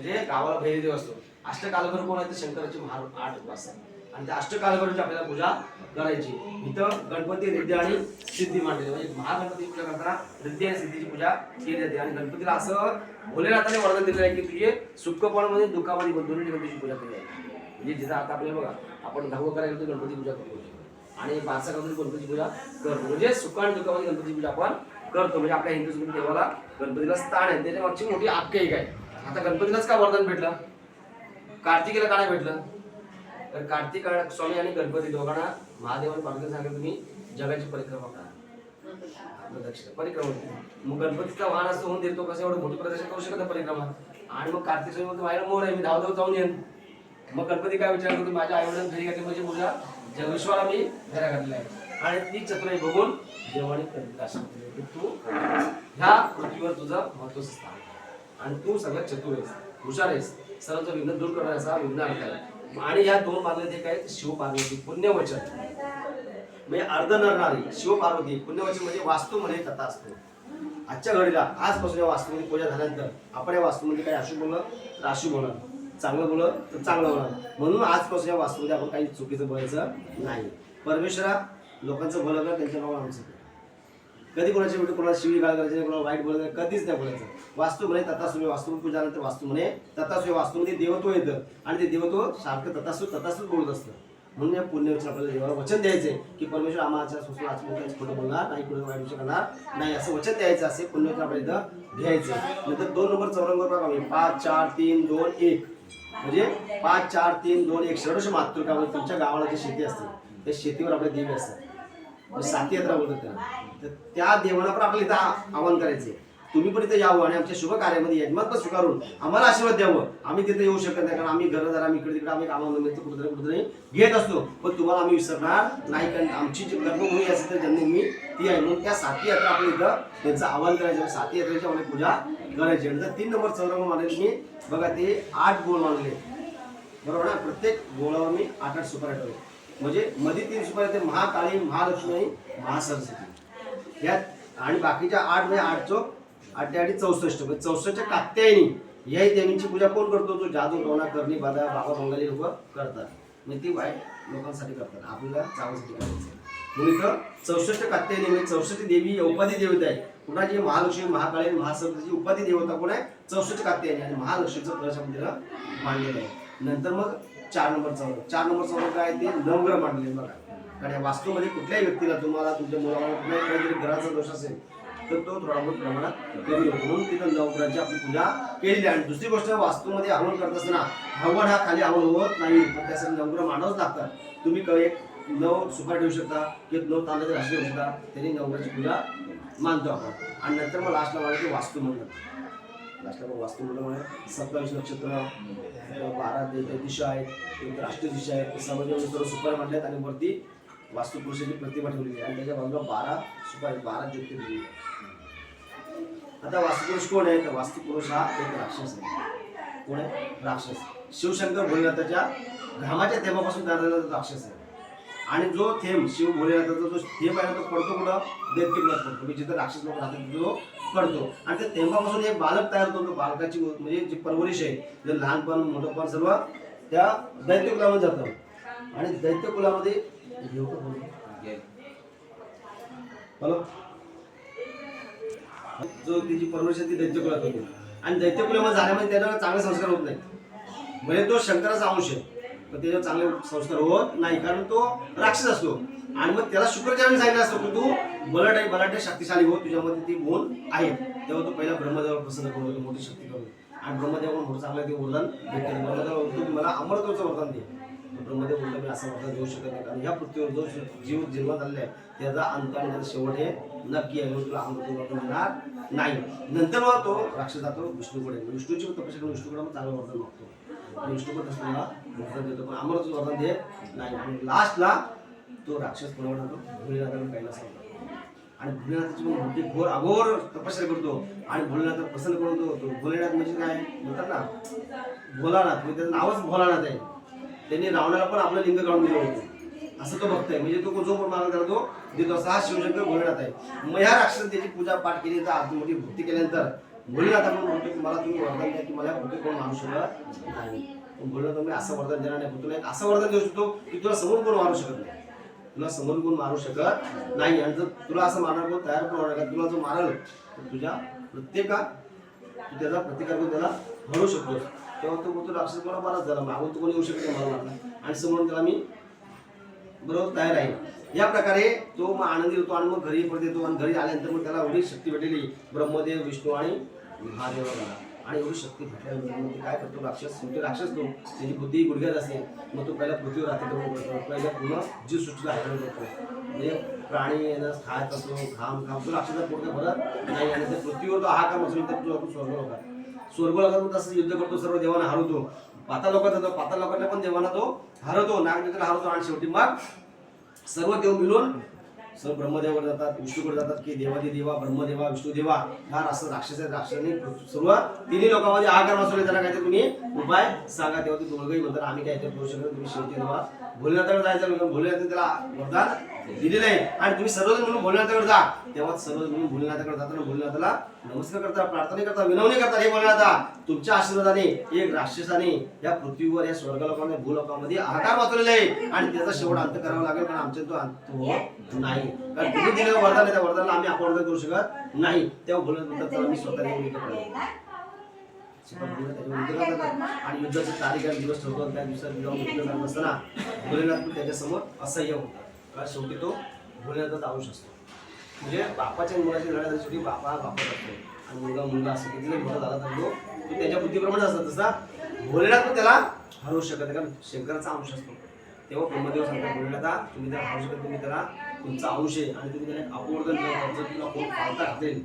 म्हणजे गावाला भैरदेव असतो. अष्टकालभर कोण आहे तर शंकराची महार आठ उपास आणि त्या अष्टकालभरची आपल्याला पूजा करायची. इथं गणपती रिद्धी आणि सिद्धी मांडलेली म्हणजे महागणपती पूजा करताना रिद्धी आणि सिद्धीची पूजा केली जाते. आणि गणपतीला असं भोलेनाथाने वरदान दिलेलं आहे की तुझे सुखपणामध्ये दुःखामध्ये दोन्ही गणपतीची पूजा केली आहे म्हणजे जिथं आता आपल्याला बघा आपण धाव करायला तर गणपती पूजा करतो आणि बारसा करतो गणपती पूजा करतो. म्हणजे सुख आणि दुःखामध्ये गणपती पूजा आपण करतो. म्हणजे आपल्या हिंदू देवाला गणपतीला स्थान आहे. त्याच्या मागची मोठी आख्यायिका आहे. आता गणपतीलाच का वरदान भेटलं? कार्तिकीला का नाही भेटलं? तर कार्तिक स्वामी आणि गणपती दोघांना महादेवाने पार्वती सांगितलं तुम्ही जगाची परिक्रमा करा. दक्षिण परिक्रमा मग गणपतीचा वाहन असतो होऊन देतो कसं एवढं मोठं प्रदर्शन करू शकत परिक्रमा? आणि मग कार्तिक स्वामी म्हणतो माझ्या मोर आहे मी धावधाव धाव जाऊन येईन. मग गणपती काय विचार करतो माझ्या आईवडील घरी घातली म्हणजे मुलगा जगेश्वरा मी घरा घातलेला आहे. आणि ती चतुराई बघून देवाने करीत असतो तू ह्या पृथ्वीवर तुझं महत्वाचं स्थान आणि तू सगळ्यात चतुर आहेस हुशार आहेस सर्वांचा विघ्न दूर करण्याचा विघ्न अर्थ आहे. आणि या दोन मागले ते काय शिव पार्वती पुण्यवचन. म्हणजे अर्ध नरणारी शिव पार्वती पुण्यवचन म्हणजे वास्तूमध्ये कथा असतो. आजच्या घडीला आजपासून या वास्तूमध्ये पूजा झाल्यानंतर आपण या वास्तूमध्ये काही अशुभ बोललं तर अशुभ होणार. चांगलं बोललं तर चांगलं होणार. म्हणून आजपासून या वास्तूमध्ये आपण काही चुकीचं बोलायचं नाही. परमेश्वरा लोकांचं भलं कर त्यांच्या नावावर आमचं कधी कोणाची म्हणजे कोणाला शिवी गाळ करायची कोणाला वाईट बोलायचं कधीच नाही बोलायचं. वास्तू म्हणे तथासुमे वास्तू पूजा नंतर वास्तू म्हणे तथासुमे वास्तूमध्ये देवत्व येतं. आणि ते देवत्व सारखं ततासू ततासूच बोलत असतं. म्हणून या पुण्यवचन आपल्याला देवाला वचन द्यायचे की परमेश्वर आम्हाला सुसून आजपर्यंत खोटं बोलणार नाही कुठे वाईट विषय करणार नाही असं वचन द्यायचं असे पुण्यवचन आपल्याला इथं घ्यायचं नंतर दोन नंबर चौरंग बघा पाच चार तीन दोन एक. म्हणजे पाच चार तीन दोन एक. षोडश मातृकामध्ये तुमच्या गावाला जी शेती असते त्या शेतीवर आपले देवी असतात. म्हणजे साती यात्रा बोलतात त्याला तर त्या देवाला पण आपल्याला इथं आवाहन करायचे तुम्ही पण इथे यावं आणि आमच्या शुभ कार्यामध्ये यजमान स्वीकारून आम्हाला आशीर्वाद द्यावं. आम्ही तिथे येऊ शकत नाही कारण आम्ही घरदार आम्ही इकडे तिकडे आम्ही कामानिमित्त कुठेतरी कुठेतरी घेत असतो. पण तुम्हाला आम्ही विसरणार नाही कारण आमची जी कर्मभूमी असेल तर जन्मभूमी ती आहे. म्हणून त्या साती यात्रा आपल्या इथं त्यांचं आवाहन करायचं. साती यात्रेची आम्हाला पूजा करायची. आणि जर तीन नंबर चौरंग मानले मी बघा ते आठ गोल मानले. बरोबर ना? प्रत्येक गोळावर मी आठ आठ सुपाऱ्या ठेवले. म्हणजे मध्ये तीन सुपाऱ्या ते महाकाळी महालक्ष्मी महासरस्वती. यात आणि बाकीच्या आठ म्हणजे आठ चौक आठ आणि चौसष्ट. म्हणजे चौसष्टच्या कात्यायनी याही देवींची पूजा कोण करतो? जो जादू टोना करणी बाधा बाबा बंगाली लोक करतात. म्हणजे ती वाईट लोकांसाठी करतात. आपल्याला चांगल्यासाठी करायचं म्हणून इथं चौसष्ट कात्यायनी म्हणजे चौसष्ट देवी उपाधी देवता आहे कुणाची महालक्ष्मी महाकाळी महासरस्वतीची उपाधी देवता कोण आहे? चौसष्ट कात्यायनी. आणि महालक्ष्मीचं कलश तिला मांडलेलं आहे. नंतर मग चार नंबर चौरंग. चार नंबर चौरंग काय ते नवग्रह मांडले बघा. कारण या वास्तूमध्ये कुठल्याही व्यक्तीला तुम्हाला तुमच्या मुलाला कुठल्याही काहीतरी ग्रहाचा दोष असेल तर तो थोडा बहुत प्रमाणात कमी होतो. म्हणून तिथं नवग्रहाची आपली पूजा केलेली आणि दुसरी गोष्ट वास्तूमध्ये हवन करत असताना हवन हा खाली हवन होत नाही. पण त्यासाठी नवग्रह मांडावंच लागतात. तुम्ही क- एक नऊ सुपारी ठेवू शकता एक नऊ तांदळाची राशी ठेवू शकता. त्यांनी नवग्रहाची पूजा मानतो आपण. आणि नंतर मग लास्टला मानायचे वास्तू म्हणतात लास्टला वास्तू म्हणून सत्तावीस नक्षत्र बारा दिशा आहेत एक राष्ट्रीय दिशा आहेत समाजामध्ये सर्व सुपारी मांडल्यात आणि वरती वास्तुपुरुषाची प्रतिमा ठेवलेली आहे. आणि त्याच्या बाजूला बारा सुपारी बारा ज्योतिर्लिंग आता वास्तुपुरुष कोण आहे तर वास्तुपुरुष हा एक राक्षस आहे. कोण आहे? राक्षस. शिवशंकर भोलेनाथाच्या घामाच्या तेव्हापासून तयार राक्षस आहे. आणि जो थेंब शिव भोलेनाथाचा जो थेंब आहे तो पडतो कुठं? दैत्यकुलात पडतो. म्हणजे जिथं राक्षस लोक राहतात तो पडतो. आणि त्या थेंबापासून एक बालक तयार होतो. तो बालकाची म्हणजे जी परवरिश आहे जे लहानपण मोठंपण सर्व त्या दैत्यकुलामध्ये जातं. आणि दैत्यकुलामध्ये जो तिची परवरिश आहे ती दैत्यकुलात होती. आणि दैत्यकुलामध्ये झाल्यामध्ये त्याच्यावर चांगले संस्कार होत नाही म्हणजे तो शंकराचा अंश आहे. तर त्याच्यावर चांगले संस्कार होत नाही कारण तो राक्षस असतो. आणि मग त्याला शुक्राचार्याने सांगितलं असतं की तू बलट आहे बलट शक्तिशाली हो तुझ्यामध्ये ती गुण आहे. तेव्हा तो पहिला ब्रह्मदेव प्रसन्न करून मोठी शक्ती करून आणि ब्रह्मदेव मोठं चांगलं ते वरदान भेटते. ब्रह्मदेव म्हणतो की मला अमरत्वाचं वरदान दे. ब्रह्मदेव बोलतो मी असं वरदान देऊ शकत नाही कारण ह्या पृथ्वीवर जो जीव जन्म आलेला आहे त्याचा अंत आणि त्याचा शेवट हे नक्की आहे म्हणून तुला अमृत वरदान देणार नाही. नंतर मग तो राक्षस जातो विष्णूकडे. विष्णूची पण तपस्या करून विष्णूकडे मग चांगलं वरदान मागतो. आणि विष्णू पण तसं वरदान देतो पण अमृत वरदान देत नाही. आणि लास्टला तो राक्षस कोणावर जातो भोलेनाथाला सांगतो. आणि भोलेनाथाची मग मोठी घोर अघोर तपस्या करतो. आणि भोलेनाथ प्रसन्न करून तो भोलेनाथ म्हणजे काय? म्हणतात ना भोलानाथ. म्हणजे त्याचं नावच भोलानाथ आहे. त्यांनी रावणाला पण आपलं लिंग काढून दिलं होतं. असं तो भक्त आहे म्हणजे तो जो पण मागं करतो देतो असा हा शिवशंकर भोलेनाथ आहे. मग ह्या राक्षस त्याची पूजा पाठ केली. तर आज मोठी भक्ती केल्यानंतर भोलेनाथ आपण म्हणतो की मला तुम्ही वरदान द्या की मला भक्ती कोण माणूस शकत नाही. पण तर तुम्ही असं वरदान देणार नाही. तुला एक असं वरदान देऊ शकतो की तुला समोर कोण मारू शकत नाही. तुला समोर कोण मारू शकत नाही. आणि जर तुला असं मारणार कोण तयार पण होणार तुला जो मारल तर तुझ्या प्रत्येका तू त्याचा प्रतिकार करून त्याला भरू शकतो. तेव्हा तो बोलतो राक्षस मला बराच झाला? मागून तू कोणी येऊ शकतो मला मारला आणि समोरून त्याला मी बरोबर तयार आहे. या प्रकारे तो मग आनंदी होतो आणि मग घरी परत येतो. आणि घरी आल्यानंतर मग त्याला एवढी शक्ती भेटलेली ब्रह्मदेव विष्णू आणि महादेवाला आणि एवढी शक्ती भेटल्यानंतर मग ते काय करतो राक्षस म्हणजे राक्षस तो त्याची बुद्धी गुडघ्यात असते. मग तो पहिला पृथ्वीवर अतिक्रमण करतो पहिला पूर्ण जीव सृष्टीला हैराण करतो. म्हणजे प्राणी येणं खाय करतो घाम घाम तो राक्षसा पूर्ण भरत नाही आणि त्या पृथ्वीवर तो हा काम असून तर तो स्वर्ग होता स्वर्ग लोकांना तसं युद्ध करतो सर्व देवांना हरवतो. पाता लोकांचा जातो पाता लोकांना पण देवांना तो हरवतो. नागदेवतेला हरवतो आणि शेवटी मग सर्व देव मिळून सर्व ब्रह्मदेवाकडे जातात विष्णूकडे जातात की देवादी देवा ब्रह्मदेवा विष्णुदेवा हा असं राक्षस आहे राक्षसाने सर्व तिन्ही लोकांमध्ये आकार बसवले त्याला काहीतरी तुम्ही उपाय सांगा. तेव्हा ते दोघंही म्हणतात आम्ही काय करू शकतो तुम्ही शेवटी देवा भोलेनाथाकडे जायचं भोलेनाथ त्याला वरदान दिलेलं आहे. आणि तुम्ही सर्वजण म्हणून भोलेनाथाकडे जा. तेव्हा सर्वजण म्हणून भोलेनाथाकडे जाताना भोलेनाथाला नमस्कार करता प्रार्थना करता विनवणी करता हे भोलेनाथा तुमच्या आशीर्वादाने एक राक्षसाने या पृथ्वीवर या स्वर्गलोकामध्ये भूलोकामध्ये आकार वाचलेला आहे. आणि त्याचा शेवट अंत करावा लागेल कारण आमच्या तो अंत नाही. कारण तुम्ही दिलेलं वरदान आहे त्या वरदानाला आम्ही अपवर्धन करू शकत नाही. तेव्हा भोलेनाथ म्हणतात मी स्वतः आणि युद्धाची तारीख दिवस ठरतो त्या दिवसात युद्ध भोलेनाथ पण त्याच्यासमोर असह्य होता. कारण शेवटी तो भोलेनाथाचा अंश असतो. म्हणजे बापाच्या मुलाची लढाई शेवटी बापा बापाच असतो. आणि मुलगा मुलगा असं किती मोठा झाला तर तो तो त्याच्या बुद्धीप्रमाणे असतो. तसा भोलेनाथ पण त्याला हरवू शकत नाही. कारण शंकराचा अंश असतो. तेव्हा ब्रह्मदेव सांगतात भोलेनाथा तुम्ही त्याला हरवू शकत तुम्ही त्याला तुमचा अंश आहे आणि तुम्ही त्याला अपवर्धन केलं जर तुला कोण पाळता घातलेल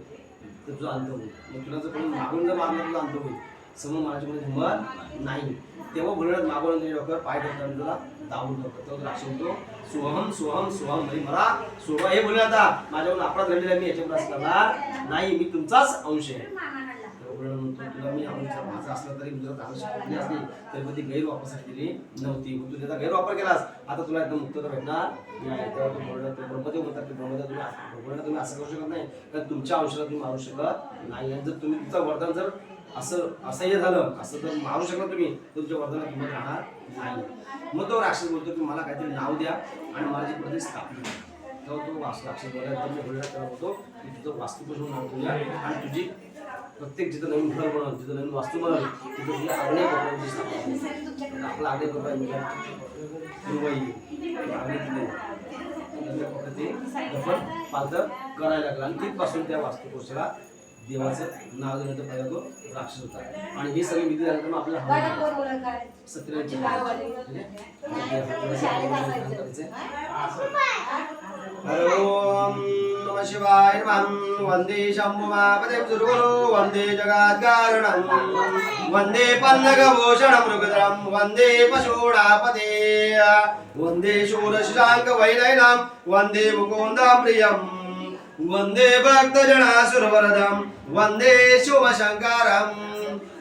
तर तुझा अंत होईल. मग तुला जर कोणी मागून जर मारला तुझा अंत होईल. समोर मारायची म्हणजे हिंमत नाही. तेव्हा म्हणत मागवून नाही डॉक्टर पाय ठेवतात आणि तुला दाबून डॉक्टर तो राक्षस म्हणतो सोहम सोहम सोहम म्हणजे मला सोहम हे बोलले आता माझ्याकडून अपराध घडलेला आहे, मी याच्यावर असं करणार नाही मी तुमचाच अंश आहे. तुला मी अंश माझा असला तरी तुला अंश केली असली तरी पण ती गैरवापरसाठी केली नव्हती. तू त्याचा गैरवापर केलास. आता तुला एकदम मुक्तता भेटणार नाही. तेव्हा ब्रह्मदेव म्हणतात की ब्रह्मदेव तुम्ही असं- तुम्ही असं करू शकत नाही. कारण तुमच्या अंशाला तुम्ही मारू शकत नाही. जर तुम्ही तुमचं वरदान जर असं असह्य झालं असं तर मारू शकला तुम्ही तर तुमच्या वर्धनात किंमत राहणार नाही. मग तो राक्षस बोलतो की मला काहीतरी नाव द्या आणि माझी प्रदेश स्थापना तेव्हा तो वास्तू राक्षस बोलायला तर बोलला तेव्हा होतो की तुझं वास्तूपासून नाव तुझ्या आणि तुझी प्रत्येक जिथं नवीन घर बनवलं जिथं नवीन वास्तू बनवली तिथं तुझी आग्नेय कोपऱ्याची स्थापना आपला आग्नेय कोपरा म्हणजे मुंबई आग्नेय तिथे ते दफन पालतं करायला लागलं. आणि तिथपासून त्या वास्तुपुरुषाला देवाचं नाव देण्याचा पहिला तो राक्षस होता. आणि हे सगळे विधी झाल्यानंतर मग आपल्याला हवा सत्याची ओम नमः शिवाय नमः वंदे शंभुमापदे सुरगुरु वंदे जगात्कारणं वंदे वंदे वंदे वंदे मुकुन्दां प्रियं वंदे भक्तजनासुरवरदं वंदे शुभशङ्करं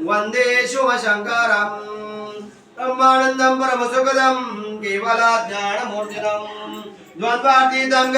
वंदे शुभशङ्करं ब्रह्मानन्दं परमसुखदं केवलाज्ञानमूर्तिनं द्वन्द्वातीतं